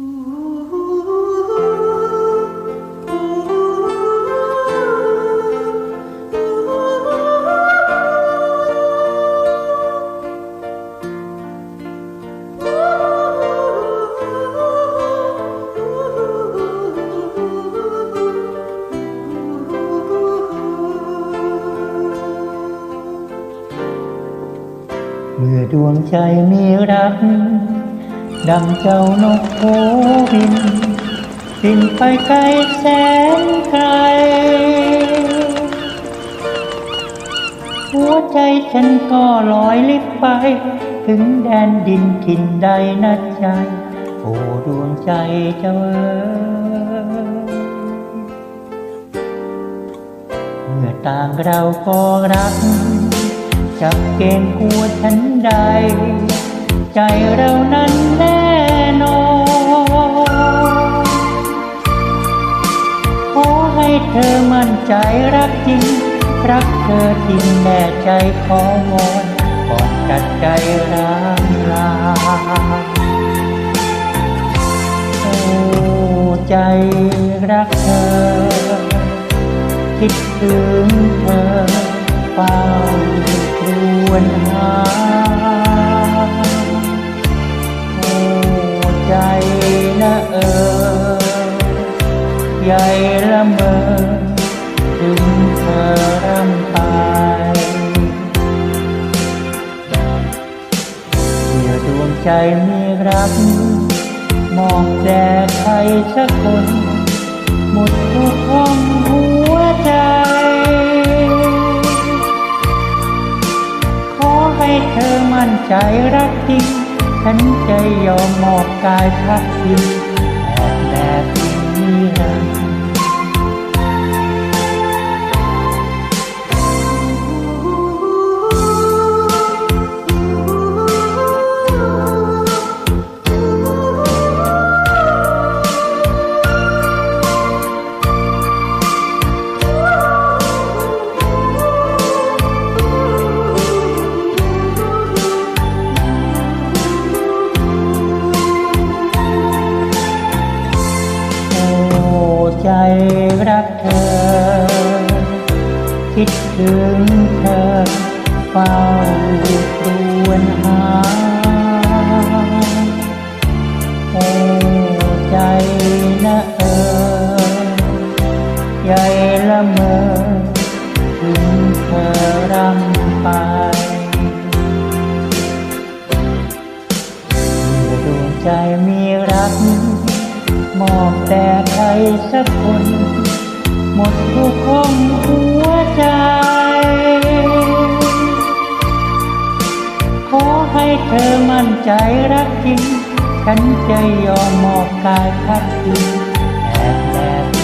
เมื่อดวงใจมีรัก ดังเจ้านกโหบิน บินไปไกลแสนไกล หัวใจฉันก็ลอยลิบไป ถึงแดนดินถิ่นใดนัดใจ โอ้ดวงใจเจ้าเอ๋ยเมื่อต่างเราก็รัก จับเกณฑ์กลัวฉันใด ใจเรานั้น ใจรักจริง รักเธอจริงแน่ใจขอวอนก่อนตัดใจร้างลาโอ้ใจรักเธอ คิดถึงเธอเฝ้าครวญหาโอ้ใจนะเออใหญ่ละเมอ ถึงเธอร่ำไปเมื่อดวงใจมีรัก มองแต่ใครสักคน หมดทุกห้องหัวใจ ขอให้เธอมั่นใจรักจริง ฉันจะยอมมอบกายพักพิงแอบแบบนี้รัก กเธอ คิดถึงเธอเฝ้าครวญหาโอ้ใจนะเออใหญ่ละเมอถึงเธอรำไปดวงใจมีรักมอบแต่ใครสักคน หมดทุกข้องหัวใจ ขอให้เธอมั่นใจรักจริง ฉันจะยอมมอบกายพักพิงแอบแนบ